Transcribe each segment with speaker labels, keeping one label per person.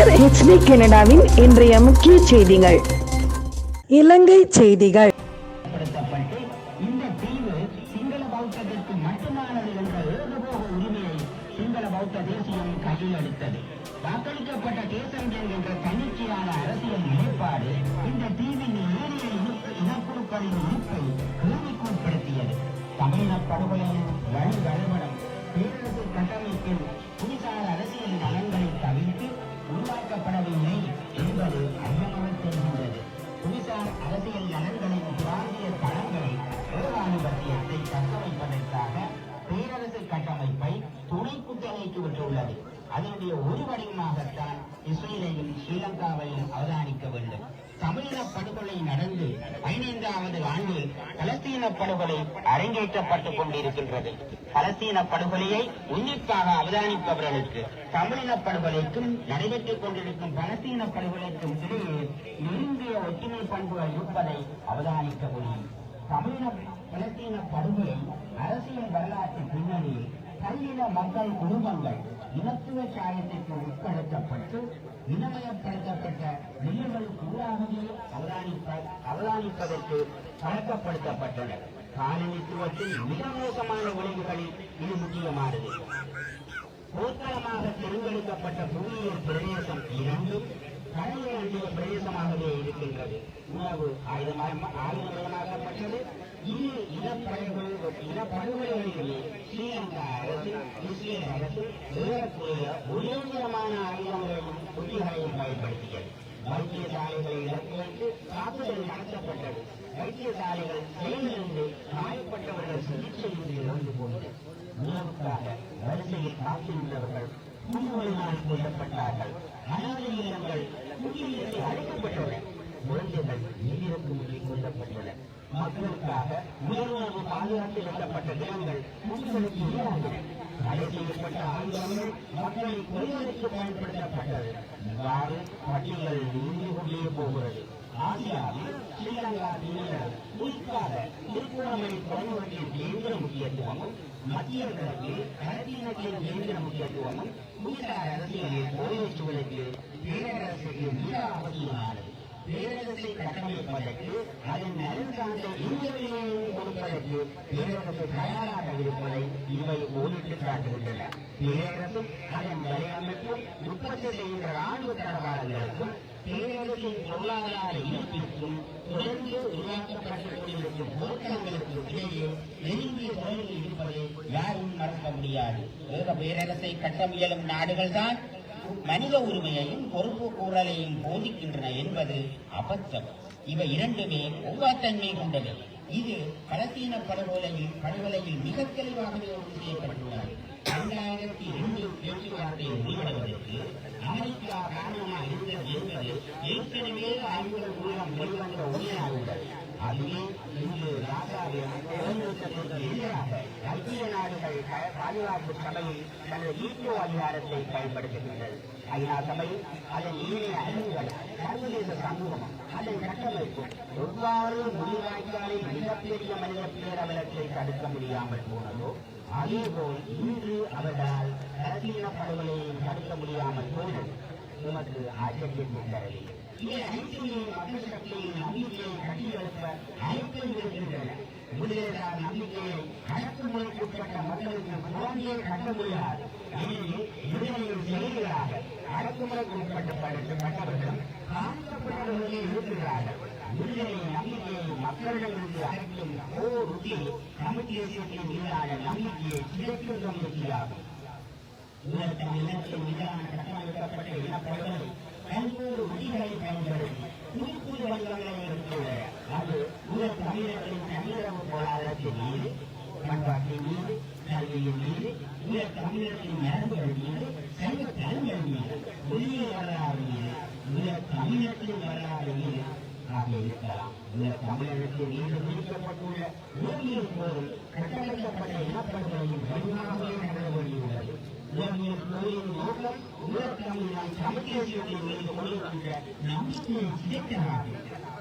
Speaker 1: கலைஞர் HD கனடாவின் இன்றைய முக்கிய செய்திகள். இலங்கை செய்திகள்.
Speaker 2: என்ற வாக்களிக்கப்பட்ட தேசம் என்கின்ற தன்னிச்சையான அரசியல் நிலைப்பாடு இந்த தீவின் ஏனைய இன- இனக்குழுக்களின் இருப்பை கேள்விக்குட்படுத்தியது தமிழின படுகொலையின் பலஸ்தீன படுகொலை அரங்கேற்றப்பட்டுக் கொண்டிருக்கின்றது. பலஸ்தீன படுகொலையை உன்னிப்பாக அவதானிப்பவர்களுக்கு தமிழின படுகொலைக்கும் நடைபெற்றுக் கொண்டிருக்கும் பலஸ்தீன படுகொலைக்கும் இடையே நெருங்கிய ஒற்றுமை பண்புகள் இருப்பதை அவதானிக்க முடியும். தமிழின பலஸ்தீன படுகொலை அரசியல் வரலாற்று பின்னணியில் பல்லின மக்கள் குடும்பங்கள் இனத்துவ சாயத்திற்கு உட்படுத்தப்பட்டு இனமயப்படுத்தப்பட்ட நிலைகள் ஊடாகவே அவதானிப்ப அவதானிப்பதற்கு பழக்கப்படுத்தப்பட்டன காலனித்துவத்தின் மிக மோசமான விளைவுகளில் இது முக்கியமானது. போர்க்களமாக தேர்ந்தெடுக்கப்பட்ட புவியியல் பிரதேசம் இரண்டும் கடலை அண்டிய பிரதேசமாகவே இருக்கின்றது. உணவு ஆயுதமயம் ஆயுதமயமாக்கப்பட்டது இரு இனப்படுகொலை இனப்படுகொலைகளிலே ஸ்ரீலங்கா அரசு இஸ்ரேல் அரசு ஏறக்குறைய ஒரே விதமான ஆயுதங்களையும் புள்ளிகளையும் பயன்படுத்தியது வைத்தியசாலைகளை இலக்கு வைத்து தாக்குதல் நடத்தப்பட்டது வைத்தியசாலைகள் செயலிலிருந்து காயப்பட்டவர்கள் சிகிச்சையின்றி இறந்து போனது உணவுக்காக வரிசையில் காத்திருந்தவர்கள் பூமிகளினால் கொல்லப்பட்டார்கள் அனாதை இல்லங்கள் குடியிருப்பில் அழைக்கப்பட்டன குழந்தைகள் முறை கொல்லப்பட்டனர் மக்களுக்காக உயர்வு பாதுகாத்து வைக்கப்பட்ட தினங்கள் குடிகளுக்கு ஈடாகின தடை செய்யப்பட்ட ஆயுதங்கள் மக்களை கொள்வதற்கு பயன்படுத்தப்பட்டது. இவ்வாறு பட்டியல் நீங்கி கொண்டே போகிறது. ஆசியாவில் ஸ்ரீலங்கா தீவிரம் குறிப்பாக திருக்குறளை தொடங்குவதில் கேந்திர முக்கியத்துவமும் மத்திய கிழக்கில் கலத்தீனத்தின் கேந்திர முக்கியத்துவமும் புவிசார் அரசியலில் ஓய்வு சூழலுக்கு பேரரசுக்கு மிக அவசியமானது. பேரரசை கட்டமைப்பதற்கு அதன் நலன் சார்ந்த கொடுப்பதற்கு பேரரசு தயாராக இருப்பதை இவை ஓடிட்டு காட்டுகின்றன பேரரசும் அதன் வலையமைப்பு உற்பத்தி செய்கின்ற ராணுவ தளவாளர்களுக்கும் பேரரசின் பொருளாதார இருப்பிற்கும் தொடர்ந்து உருவாக்கப்பட்டுக் கொண்டிருக்கும் போர்க்களங்களுக்கு இடையே நெருங்கிய தொடர்பு இருப்பதை யாரும் மறக்க முடியாது. ஏக பேரரசை கட்ட முயலும் நாடுகள்தான் மனித உரிமையையும் பொறுப்பு கூறலையும் போதிக்கின்றன என்பது அபத்தம் இவை இரண்டுமே ஒவ்வாத்தன்மை கொண்டவை. இது பலத்தீன படுகொலையில் படுகொலையில் மிக தெளிவாகவே உறுதி செய்யப்பட்டுள்ளது. இரண்டாயிரத்தி இரண்டு பேச்சுவார்த்தை முடிவடைவதற்கு அமெரிக்கா காரணமாக இருந்தது என்பது ஏற்கனவே ஆய்வுகள் மூலம் வெளிவந்த உண்மையாக உள்ளது அதுவே இன்று ராஜாவின் போர்நிறுத்தத்திற்கு எதிராக ஐக்கிய நாடுகள் க- பாதுகாப்பு சபையில் தனது வீட்டோ அதிகாரத்தை பயன்படுத்துகின்றது ஐநா சபை அதன் ஏனைய அறிவுகள் சர்வதேச சமூகம் அதன் கட்டமைப்பு எவ்வாறு முடிவாய்க்காலில் மிகப்பெரிய மனித பேரவலத்தை தடுக்க முடியாமல் போனதோ அதேபோல் இன்று அவர்களால் பலஸ்தீன படுகொலையை தடுக்க முடியாமல் போனது. உமக்கு ஆச்சரியத்தை தரவில்லை. இவை அனைத்தையும் மக்கள் சக்தியின் நம்பிக்கையை இருக்கின்றன மக்களுக்கு கட்ட இருக்கிறார்கள் மக்களிடமிருந்து அகற்றும் ஓர் உத்தி தமிழ் மீதான நம்பிக்கையை சிதைக்கின்ற முயற்சியாகும் உலகத்தின் இனத்தின் மீதான கட்டமைக்கப்பட்ட இனப்படுகொலை பல்வேறு மொழிகளை பயன்படுத்தி புது புது வடிவங்களை எடுத்துள்ளன அது உலக தமிழர்களின் தமிழக பொருளாதாரத்தின் மீது பண்பாட்டின் மீது கல்வியின் மீது உலக தமிழர்களின் மரபுகள் மீது சைவ தலங்கள் மீது ஒளியியல் வரலாறு மீது உலக தமிழர்களின் வரலாறு மீது ஆக இருக்கலாம். உலக தமிழகத்தின் மீது விதிக்கப்பட்டுள்ள ஓவியல் போரும் கட்டமைக்கப்பட்ட இனப்படுகொலையின் வடிவமாகவே நடந்து வேண்டியுள்ளது நம்பிக்கையை சிதைக்கிறார்கள்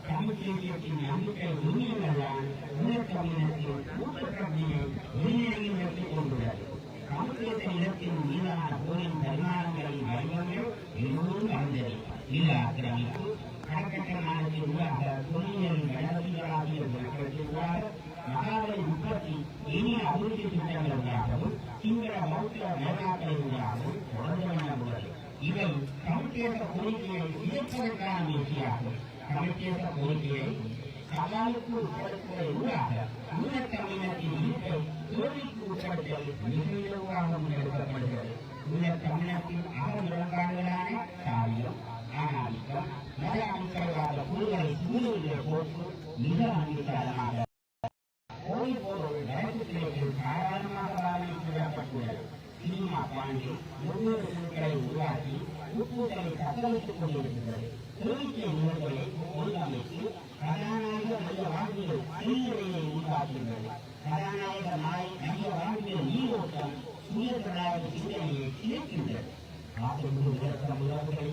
Speaker 2: காமக்கேந்திரத்தின் நம்பிக்கை உண்மையில்தான் உள்ளத்தமிழகத்தின் கூட்டக்கட்சியை உரிமையில் நிறுத்திக் கொண்டுள்ளது காமக்கேந்திர இடத்தின் மீதான போரின் பரிமாணங்களின் வடிவங்கள் எல்லோரும் அறிந்தது நில ஆக்கிரமிப்பு கடற்கட்டமானது உள்ளாக தொழில்களின் வளர்ச்சிகளாகிய மகாவை உற்பத்தி இனிய அபிவிருத்தி திட்டங்களுக்காகவும் சிங்கள பௌத்த மேலாக்களின் தொடர்பு உள்ளது இவை தமிழ்தேச கோரிக்கையை இயற்றுவதற்கான முயற்சியாகும் தமிழ்தேச கோரிக்கையை சவாலுக்கு உட்படுத்துவதை ஊடாக ஈழத்தமிழத்தின் இருப்பை தோல்விக்கு உட்படுத்தல் மிக இலவாக முன்னெடுக்கப்படுகிறது ஈழத்தமிழத்தின் அகம் விளங்காடுகளான சாதியம் ஆணாதிக்கம் மத அடிப்படைவாத குழுக்களை சூழ்நிலை போக்கு மிக அங்கீகாரமாக சினிமா பாண்டி வெவ்வேறு உருவாக்கி உட்கூட்டலை தத்தளித்துக் கொண்டிருக்கிறது கோரிக்கை ஒழுங்கமைத்து கதாநாயக நல்ல வாழ்வியல் சீர்நிலையை உருவாக்குகிறது கதாநாயக நாய் நல்ல வாழ்வியல் நீரோட்டம் சுயதராக சிந்தனையை சிதைக்கின்றது காப்பீடு விளக்கம் உறவுகளை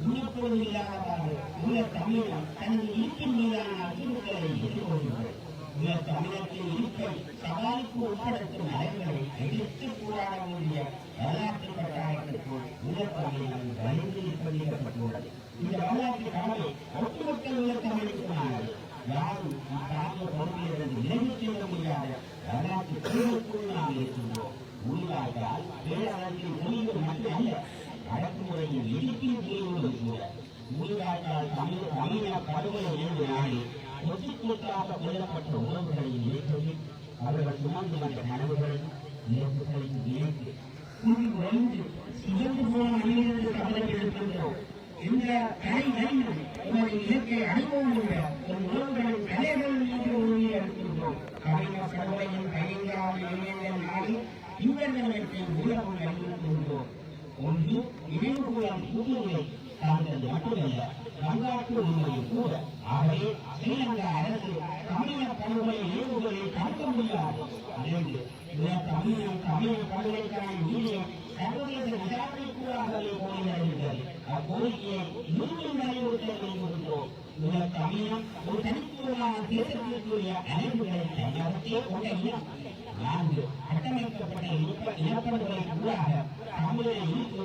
Speaker 2: உணர்ப்பது மீதான உயர் தமிழம் தனது இருப்பின் மீதான அச்சுறுத்தலை எதிர்கொள்கிறது உள்ள தமிழத்தின் இருப்பை சவாலுக்கு உட்படுத்தும் நலன்களை எதிர்த்து போராட வேண்டிய வரலாற்று கட்டாயத்திற்குள் உலக தமிழகம் வலிந்து நிர்பந்திக்கப்பட்டுள்ளது இந்த வரலாற்று கடமை ஒட்டுமொத்த உலக தமிழுக்குமானது யாரும் இத்தாகிய பொறுப்பிலிருந்து விலகிச் செல்ல முடியாத வரலாற்று சூழலுக்குள் நாம் இருக்கின்றோம் உள்வாய்க்கால் பேரரசின் மொழிகள் மட்டுமல்ல அடக்குமுறையின் எதிர்ப்பின் தீர்வுகளும் கூட உள்வாய்க்கால் தமிழ் தமிழக படுகொலை ஏழு நாளில் கொசுக்கூட்டாக கொல்லப்பட்ட அவர்கள் சுமந்து வந்த மனவுகளையும் இழப்புகளையும் இணைத்து இயற்கை சிவந்து போன மனிதர்கள் கவலை எடுக்கின்றோம் இந்த கலை வரியும் உமது இலக்கை அனுபவம் உள்ள உன் உறவுகளின் கலைகள் மீது உறுதியை எடுக்கின்றோம் கவிஞர் கடவுளையும் கையெழுந்தாமல் இணைந்த நாளில் இவர்களுக்கு உலகம் வலியுறுத்துகின்றோம் ஒன்று நினைவுகூறும் புதுநிலை சார்ந்தது மட்டுமல்ல கூட ஆகவே அவருடைய இயல்புகளை பார்க்க முடியாது. இந்த தமிழ் தமிழக படுகொலைக்கான சர்வதேச விசாரணைக்குள்ளாகவே கோருகிறது அக்கோரிக்கையை மீண்டும் வலியுறுத்த விரும்புகின்றோம் இந்த தமிழம் ஒரு தனித்துவமான தேசத்திற்குரிய அமைப்புகளை தன்னகத்தே கொண்ட இனம் நான்கு கட்டமைக்கப்பட்ட இனப்ப- இனப்படுகொலை ஊடாக தமிழக இனிப்பு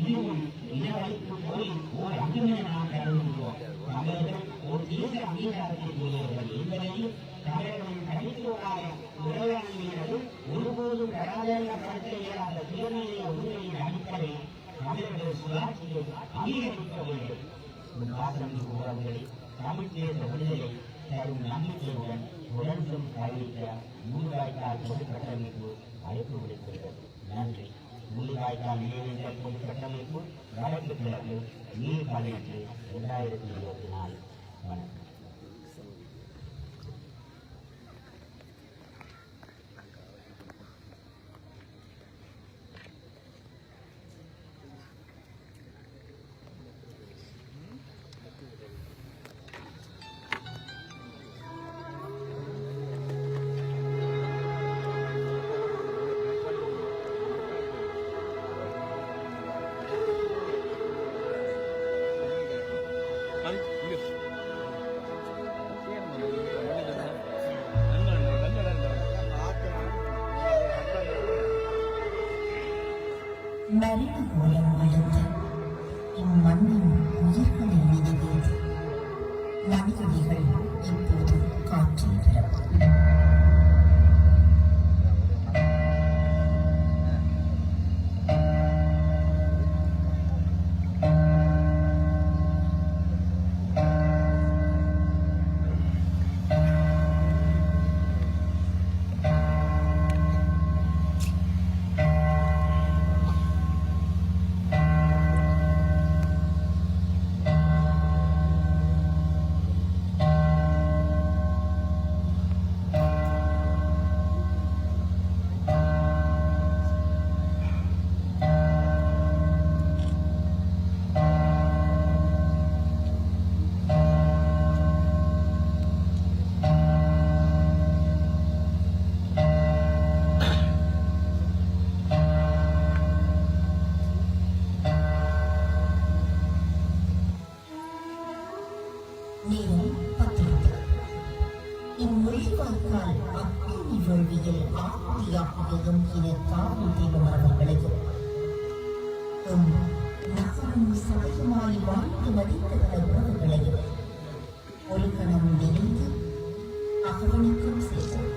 Speaker 2: இதுவும் இனவழிப்பு ஓர் நாம் கருதுகின்றோம் தமிழர்கள் ஒரு அங்கீகாரத்தை கூறியவர்கள் என்பதையும் தமிழர்களின் தனித்துவமான ஒருபோதும் கடாதாரப்படுத்த இயலாத திறமையை உண்மையின் அடிப்படையில் தமிழர்கள் சுயாட்சியை அங்கீகரிக்க வேண்டும். உறவுகளை தமிழ் தேச விடுதலை தரும் நம்பிக்கையுடன் உடனும் பயணிக்க முள்வாய்க்கால் பொது கட்டமைப்பு அழைப்பு விடுக்கிறது நன்றி. முள்வாய்க்கால் நீர்நிலை பொது கட்டமைப்பு கிழக்கு நீர் பதினெட்டு இரண்டாயிரத்தி இருபத்தி நாலு. வணக்கம்
Speaker 3: மனிதர்கள் இப்போது என்றும் இனி காவிரி தீவு மரபு கிடைக்கும் எம் நகரும் சபையுமாய் வாழ்ந்து வடித்த உறவுகளையும் ஒரு கணம் நெறிந்து அகவணிக்கும் செய்வோம்.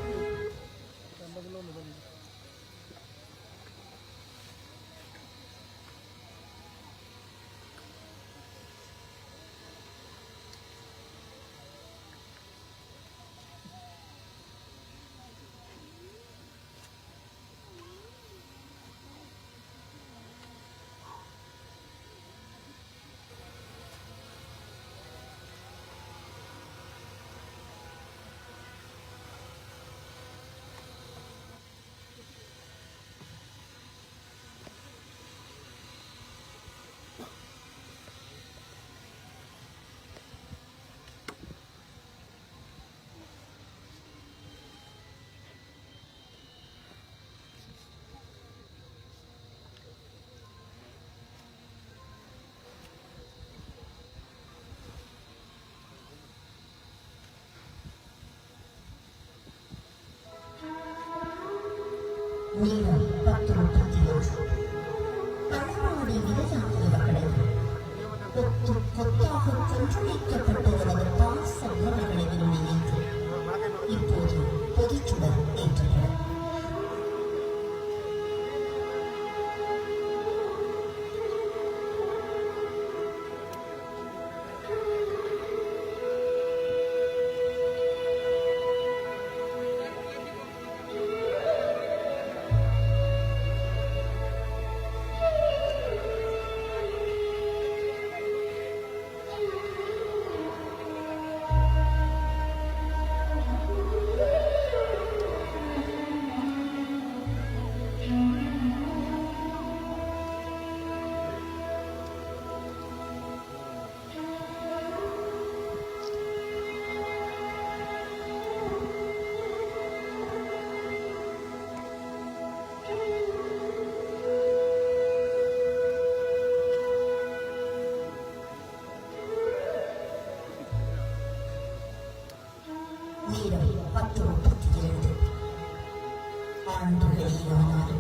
Speaker 3: தெரியாது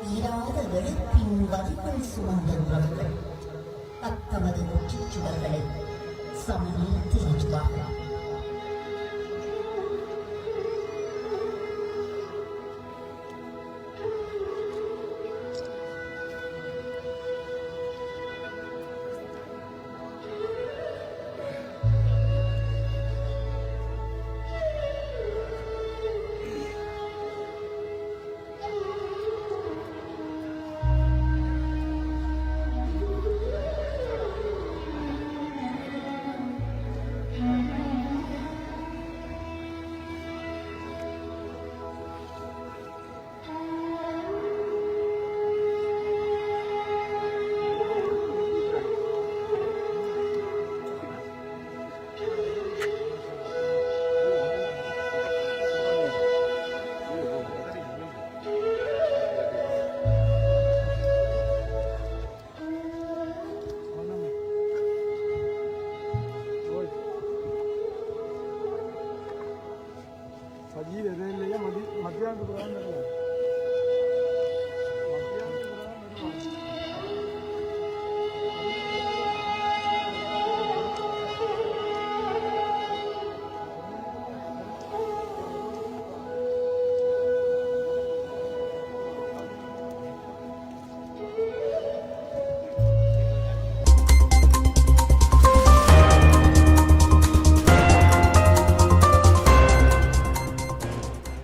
Speaker 3: தீராத வெளுப்பின் வலிகள் சுமந்தவர்கள் தத்தமது முற்றுச்சுவர்களை சமைத்து ஏற்றுவார்கள்